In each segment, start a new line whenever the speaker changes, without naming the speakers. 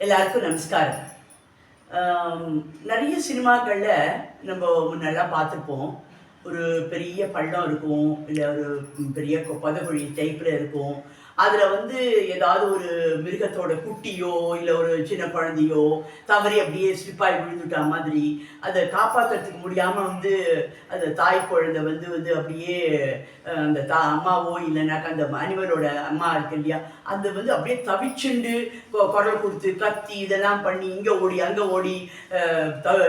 எல்லாருக்கும் நமஸ்காரம். நிறைய சினிமாக்களில் நம்ம முன்னெல்லாம் பார்த்துருப்போம். ஒரு பெரிய பள்ளம் இருக்கும் இல்லை ஒரு பெரிய கொ- பதகுழி டைப்பில் இருக்கும். அதில் வந்து ஏதாவது ஒரு மிருகத்தோட குட்டியோ இல்லை ஒரு சின்ன குழந்தையோ தவறி அப்படியே ஸ்லிப்பாகி விழுந்துட்டா மாதிரி அதை காப்பாற்றுறதுக்கு முடியாமல் வந்து அந்த தாய் குழந்தை வந்து வந்து அப்படியே அந்த தா அம்மாவோ இல்லைனாக்கா அந்த அனிமலோட அம்மா இருக்கு இல்லையா அது வந்து அப்படியே தவிச்சுண்டு குரல் கொடுத்து கத்தி இதெல்லாம் பண்ணி இங்கே ஓடி அங்கே ஓடி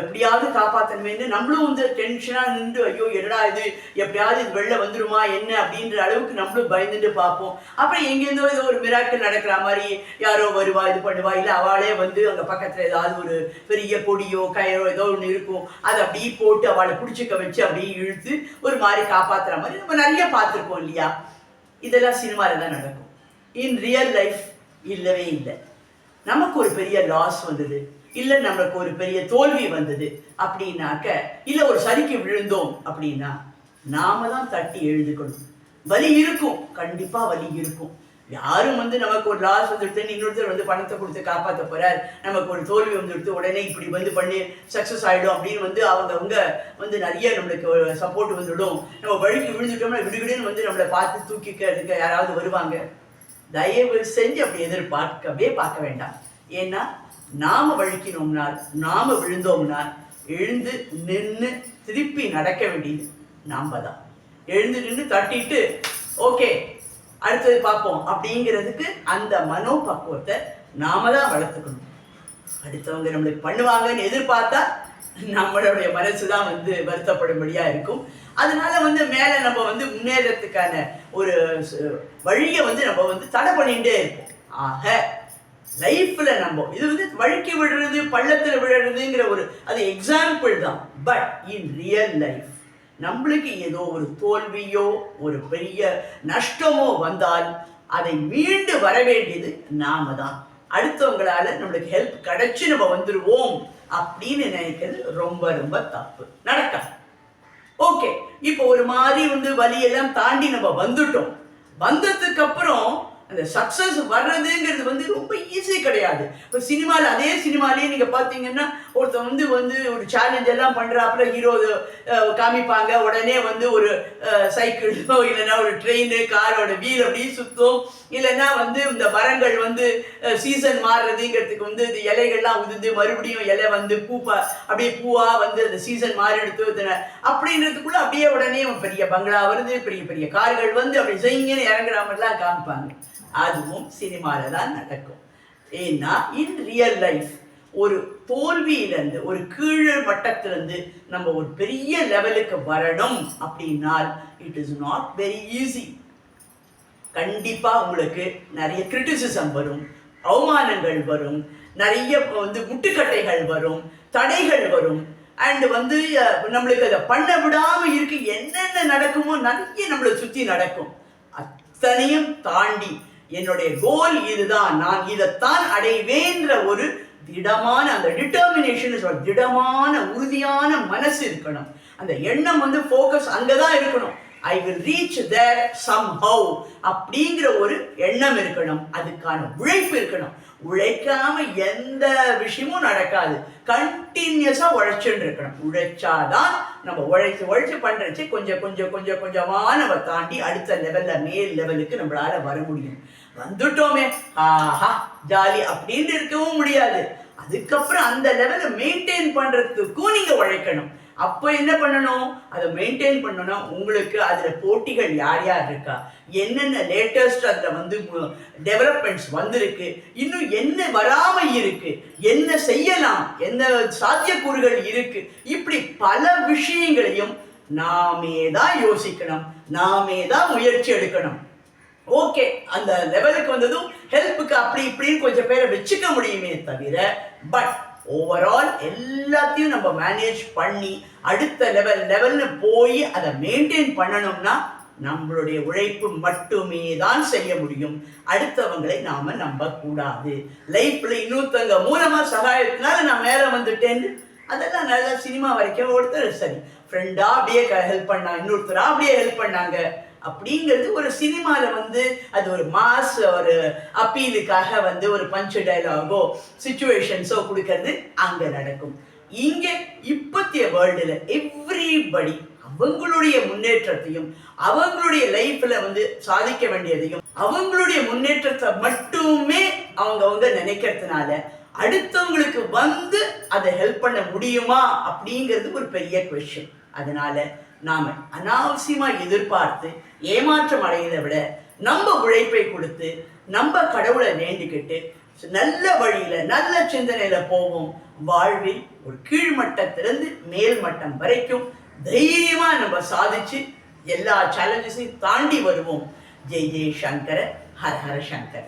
எப்படியாவது காப்பாற்றணுமேன்னு நம்மளும் வந்து டென்ஷனாக நின்று ஐயோ என்னடா இது எப்படியாவது இது வெளில வந்துருமா என்ன அப்படின்ற அளவுக்கு நம்மளும் பயந்துட்டு பார்ப்போம். அப்புறம் எங்கேருந்தோ ஏதோ ஒரு மிராக்கள் நடக்கிற மாதிரி யாரோ வருவா இது பண்ணுவா இல்லை அவளே வந்து அங்கே பக்கத்தில் ஏதாவது ஒரு பெரிய கொடியோ கயரோ ஏதோ ஒன்று இருக்கும் அதை அப்படியே போட்டு அவளை பிடிச்சிக்க வச்சு அப்படியே இழுத்து ஒரு மாதிரி காப்பாற்றுற மாதிரி நம்ம நிறைய பார்த்துருக்கோம் இல்லையா? இதெல்லாம் சினிமாவில் தான் நடக்கும். இன் ரியல் லைஃப் இல்லவே இல்லை. நமக்கு ஒரு பெரிய லாஸ் வந்தது. இல்லை நமக்கு ஒரு பெரிய தோல்வி வந்தது அப்படின்னாக்க இல்லை ஒரு சரிக்கு விழுந்தோம் அப்படின்னா நாம தான் தட்டி எழுதுக்கணும். வலி இருக்கும். கண்டிப்பாக வலி இருக்கும். யாரும் வந்து நமக்கு ஒரு லாஸ் வந்துடுத்து இன்னொருத்தர் வந்து பணத்தை கொடுத்து காப்பாற்ற போறார். நமக்கு ஒரு தோல்வி வந்துடுத்து உடனே இப்படி வந்து பண்ணி சக்ஸஸ் ஆகிடும் அப்படின்னு வந்து அவங்கவுங்க வந்து நிறைய நம்மளுக்கு சப்போர்ட் வந்துடும். நம்ம வழிக்கு விழுந்துட்டோம்னா விடுவிடுன்னு வந்து நம்மளை பார்த்து தூக்கிக்கிறதுக்கு யாராவது வருவாங்க? தயவு செஞ்சு அப்படி எதிர்பார்க்கவே பார்க்க வேண்டாம். ஏன்னா நாம வழுக்கினோம்னால் நாம விழுந்தோம்னால் எழுந்து நின்று திருப்பி நடக்க வேண்டியது நாம தான் எழுந்து நின்று தட்டிட்டு ஓகே அடுத்தது பார்ப்போம். அப்படிங்கிறதுக்கு அந்த மனோபக்குவத்தை நாம தான் வளர்த்துக்கணும். அடுத்தவங்க நம்மளுக்கு பண்ணுவாங்கன்னு எதிர்பார்த்தா நம்மளுடைய மனசு தான் வந்து வருத்தப்படும்படியா இருக்கும். அதனால வந்து மேலே நம்ம வந்து முன்னேறதுக்கான ஒரு வழியை வந்து நம்ம வந்து தடை பண்ணிகிட்டே இருப்போம். ஆக லைஃப்ல நம்ம இது வந்து வழுக்கி விடுறது பள்ளத்தில் விழுறதுங்கிற ஒரு அது எக்ஸாம்பிள் தான். பட் இன் ரியல் லைஃப் நம்மளுக்கு ஏதோ ஒரு தோல்வியோ ஒரு பெரிய நஷ்டமோ வந்தால் அதை மீண்டு வர வேண்டியது நாம தான் அடுத்தவங்களால நம்மளுக்கு ஹெல்ப் கிடைச்சி நம்ம வந்துடுவோம் அப்படின்னு நினைக்கிறது ரொம்ப ரொம்ப தப்பு. நடக்காது. ஓகே இப்போ ஒரு மாதிரி வந்து வலியெல்லாம் தாண்டி நம்ம வந்துட்டோம். வந்ததுக்கு அப்புறம் அந்த சக்ஸஸ் வர்றதுங்கிறது வந்து ரொம்ப ஈஸி கிடையாது. இப்போ சினிமாவில் அதே சினிமாலேயே நீங்கள் பார்த்தீங்கன்னா ஒருத்தன் வந்து வந்து ஒரு சேலஞ்ச் எல்லாம் பண்ணுறாப்புல ஹீரோ காமிப்பாங்க. உடனே வந்து ஒரு சைக்கிளோ இல்லைன்னா ஒரு ட்ரெயின் காரோட வீல் அப்படியே சுத்தும். இல்லைன்னா வந்து இந்த மரங்கள் வந்து சீசன் மாறுறதுங்கிறதுக்கு வந்து இந்த இலைகள்லாம் உதிர்ந்து மறுபடியும் இலை வந்து பூப்பா அப்படியே பூவா வந்து அந்த சீசன் மாறி எடுத்து அப்படின்றதுக்குள்ள அப்படியே உடனே ஒரு பெரிய பங்களா வருது பெரிய பெரிய கார்கள் வந்து அப்படி செய்யுங்கன்னு இறங்குற மாதிரிலாம் காமிப்பாங்க. அதுவும் சினிமாவில் தான் நடக்கும். ஏன்னா இன் ரியல் லைஃப் ஒரு தோல்வியிலேருந்து ஒரு கீழ் மட்டத்திலேருந்து நம்ம ஒரு பெரிய லெவலுக்கு வரணும் அப்படின்னால் it is not very easy கண்டிப்பாக உங்களுக்கு நிறைய கிரிட்டிசிசம் வரும் அவமானங்கள் வரும் நிறைய வந்து முட்டுக்கட்டைகள் வரும் தடைகள் வரும். அண்ட் வந்து நம்மளுக்கு அதை பண்ண விடாமல் இருக்கு என்னென்ன நடக்குமோ நிறைய நம்மளை சுற்றி நடக்கும். அத்தனையும் தாண்டி என்னுடைய கோல் இதுதான். நான் இதைத்தான் அடைவேன்ற ஒரு திடமான அந்த டிட்டர்மினேஷன் சொல்ற திடமான உறுதியான மனசு இருக்கணும். அந்த எண்ணம் வந்து ஃபோக்கஸ் அங்கதான் இருக்கணும். I will reach there somehow அப்படிங்கிற ஒரு எண்ணம் இருக்கணும். அதுக்கான உழைப்பு இருக்கணும். உழைக்காம எந்த விஷயமும் நடக்காது. கண்டினியூஸாக உழைச்சுட்டு இருக்கணும். உழைச்சாதான் நம்ம உழைச்சி உழைச்சி பண்ணுறச்சு கொஞ்சம் கொஞ்சம் கொஞ்சம் கொஞ்சமாக நம்ம தாண்டி அடுத்த லெவலில் மேல் லெவலுக்கு நம்மளால வர முடியும். வந்துட்டோமே. ஆஹா ஜாலி அப்படின்னு இருக்கவும் முடியாது. அதுக்கப்புறம் அந்த லெவலை மெயின்டைன் பண்ணுறதுக்கும் நீங்கள் உழைக்கணும். அப்போ என்ன பண்ணணும்? அதை மெயின்டைன் பண்ணணும். உங்களுக்கு அதில் போட்டிகள் யார் யார் இருக்கா? என்னென்ன லேட்டஸ்ட் அதில் வந்து டெவலப்மெண்ட்ஸ் வந்திருக்கு? இன்னும் என்ன வராமல் இருக்கு? என்ன செய்யலாம்? என்ன சாத்தியக்கூறுகள் இருக்கு? இப்படி பல விஷயங்களையும் நாமே தான் யோசிக்கணும். நாமே தான் முயற்சி எடுக்கணும். ஓகே அந்த லெவலுக்கு வந்ததும் ஹெல்ப்புக்கு அப்படி இப்படின்னு கொஞ்சம் பேரை வச்சுக்க முடியுமே தவிர பட் ஓவரால் எல்லாத்தையும் நம்ம மேனேஜ் பண்ணி அடுத்த லெவல் லெவல்னு போய் அதை மெயின்டைன் பண்ணணும்னா நம்மளுடைய உழைப்பு மட்டுமே தான் செய்ய முடியும். அடுத்தவங்களை நாம நம்ப கூடாது லைஃப்ல இன்னொருத்தவங்க மூலமா சகாயத்தினால நான் மேல வந்துட்டேன்னு அதெல்லாம் நல்லா சினிமா வரைக்கும் ஒருத்தர் சரி. ஃப்ரெண்டா அப்படியே ஹெல்ப் பண்ணா இன்னொருத்தரா அப்படியே ஹெல்ப் பண்ணாங்க. அப்படிங்கிறது ஒரு சினிமால வந்து அது ஒரு மாஸ் ஒரு அப்பீலுக்காக வந்து ஒரு பஞ்சு டைலாகோ சுச்சுவேஷன்ஸோ கொடுக்கறது அங்க நடக்கும். இங்கே இப்பத்திய வேர்ல்டுல எவ்ரிபடி அவங்களுடைய முன்னேற்றத்தையும் அவங்களுடைய லைஃப்ல வந்து சாதிக்க வேண்டியதையும் அவங்களுடைய முன்னேற்றத்தை மட்டுமே அவங்கவங்க நினைக்கிறதுனால அடுத்தவங்களுக்கு வந்து அதை ஹெல்ப் பண்ண முடியுமா அப்படிங்கிறது ஒரு பெரிய கொஷின் அதனால நாம அனாவசியமா எதிர்பார்த்து ஏமாற்றம் அடைகிறத விட நம்ம உழைப்பை கொடுத்து நம்ம கடவுளை வேண்டிக்கிட்டு நல்ல வழியில நல்ல சிந்தனையில போவோம் வாழ்வில் ஒரு கீழ்மட்டத்திலிருந்து மேல் மட்டம் வரைக்கும் தைரியமா நம்ம சாதிச்சு எல்லா சேலஞ்சஸையும் தாண்டி வருவோம். ஜெய் ஜெய் சங்கர ஹர ஹர சங்கர.